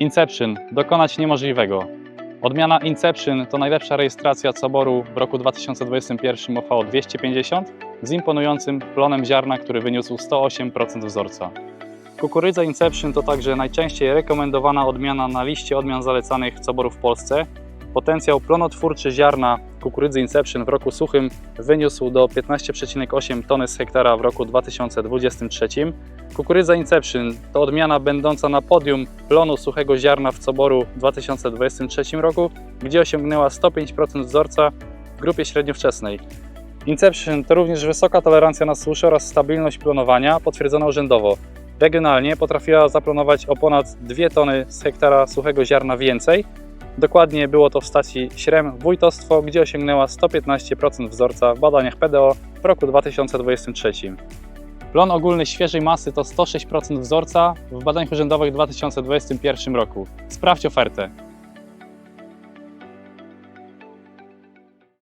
Inception dokonać niemożliwego. Odmiana Inception to najlepsza rejestracja coboru w roku 2021 OVO 250 z imponującym plonem ziarna, który wyniósł 108% wzorca. Kukurydza Inception to także najczęściej rekomendowana odmiana na liście odmian zalecanych coboru w Polsce. Potencjał plonotwórczy ziarna kukurydzy Inception w roku suchym wyniósł do 15,8 tony z hektara w roku 2023. Kukurydza Inception to odmiana będąca na podium plonu suchego ziarna w coboru w 2023 roku, gdzie osiągnęła 105% wzorca w grupie średniowczesnej. Inception to również wysoka tolerancja na suszę oraz stabilność plonowania potwierdzona urzędowo. Regionalnie potrafiła zaplonować o ponad 2 tony z hektara suchego ziarna więcej. Dokładnie było to w stacji Śrem Wójtostwo, gdzie osiągnęła 115% wzorca w badaniach PDO w roku 2023. Plon ogólny świeżej masy to 106% wzorca w badaniach urzędowych w 2021 roku. Sprawdź ofertę.